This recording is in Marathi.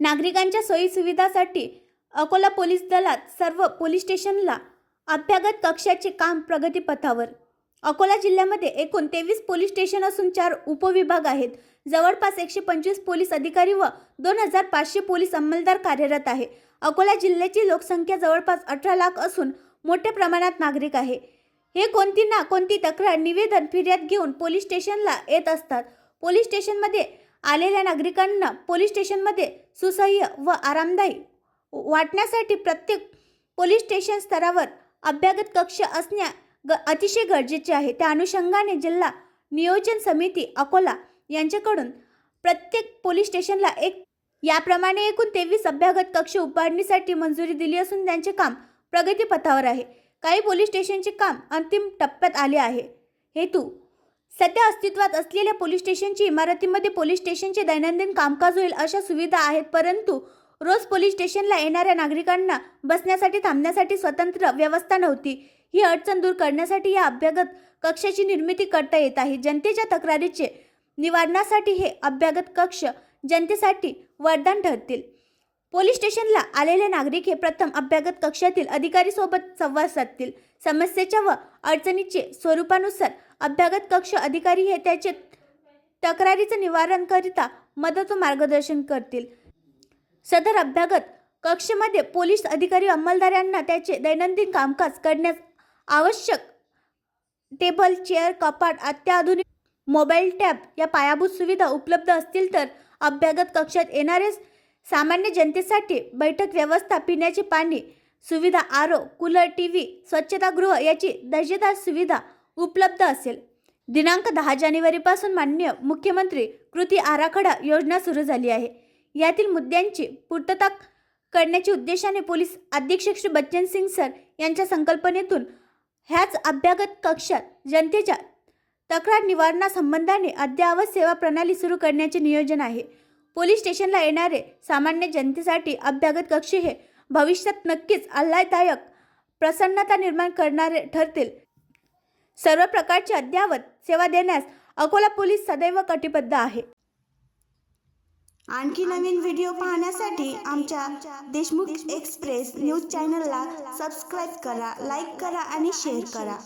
नागरिकांच्या सोयीसुविधासाठी अकोला पोलीस दलात सर्व पोलीस स्टेशनला अभ्यागत कक्षाचे काम प्रगतीपथावर. अकोला जिल्ह्यामध्ये एकूण तेवीस पोलीस स्टेशन असून चार उपविभाग आहेत. जवळपास एकशे पंचवीस पोलीस अधिकारी व दोन हजार पाचशे पोलीस अंमलदार कार्यरत आहे. अकोला जिल्ह्याची लोकसंख्या जवळपास अठरा लाख असून मोठ्या प्रमाणात नागरिक आहे. हे कोणती ना कोणती तक्रार निवेदन फिर्याद घेऊन पोलीस स्टेशनला येत असतात. पोलीस स्टेशनमध्ये आलेल्या नागरिकांना पोलीस स्टेशनमध्ये सुसह्य व आरामदायी वाटण्यासाठी प्रत्येक पोलीस स्टेशन स्तरावर अभ्यागत कक्ष असण्या ग अतिशय गरजेचे आहे. त्या अनुषंगाने जिल्हा नियोजन समिती अकोला यांच्याकडून प्रत्येक पोलीस स्टेशनला एक याप्रमाणे एकूण तेवीस अभ्यागत कक्ष उभारणीसाठी मंजुरी दिली असून त्यांचे काम प्रगतीपथावर आहे. काही पोलीस स्टेशनचे काम अंतिम टप्प्यात आले आहे. हेतू सध्या अस्तित्वात असलेल्या पोलीस स्टेशनची इमारतीमध्ये पोलीस स्टेशनचे दैनंदिन कामकाज होईल अशा सुविधा आहेत परंतु रोज पोलीस स्टेशनला येणाऱ्या नागरिकांना बसण्यासाठी थांबण्यासाठी स्वतंत्र व्यवस्था नव्हती. ही अडचण दूर करण्यासाठी या अभ्यागत कक्षाची निर्मिती करता येत आहे. जनतेच्या तक्रारीचे निवारणासाठी हे अभ्यागत कक्ष जनतेसाठी वरदान ठरतील. पोलीस स्टेशनला आलेले नागरिक हे प्रथम अभ्यागत कक्षातील अधिकारीसोबत संवाद साधतील. समस्येच्या व अडचणीचे स्वरूपानुसार अभ्यागत कक्ष अधिकारी हे त्याचे तक्रारीचं निवारणकरिता मदत व मार्गदर्शन करतील. सदर अभ्यागत कक्षमध्ये पोलीस अधिकारी अंमलदारांना त्याचे दैनंदिन कामकाज करण्यास आवश्यक टेबल चेअर कपाट अत्याधुनिक मोबाईल टॅब या पायाभूत सुविधा उपलब्ध असतील तर अभ्यागत कक्षात येणारे सामान्य जनतेसाठी बैठक व्यवस्था पिण्याचे पाणी सुविधा आरो कूलर टी व्ही स्वच्छतागृह याची दर्जेदार सुविधा उपलब्ध असेल. दिनांक दहा जानेवारीपासून मान्य मुख्यमंत्री कृती आराखडा योजना सुरू झाली आहे. यातील मुद्द्यांची पूर्तता करण्याच्या उद्देशाने पोलीस अधीक्षक श्री बच्चन सिंग सर यांच्या संकल्पनेतून ह्याच अभ्यागत कक्षात जनतेच्या तक्रार निवारणासंबंधाने अद्ययावत सेवा प्रणाली सुरू करण्याचे नियोजन आहे. पोलीस स्टेशनला येणारे सामान्य जनतेसाठी अभ्यागत कक्ष हे भविष्यात नक्कीच आल्हाददायक प्रसन्नता निर्माण करणारे ठरतील सर्व प्रकारची अद्ययावत सेवा देण्यास अकोला पोलीस सदैव कटिबद्ध आहे. आणखी नवीन व्हिडिओ पाहण्यासाठी आमच्या देशमुख एक्सप्रेस न्यूज चॅनलला सबस्क्राईब करा लाईक करा आणि शेअर करा.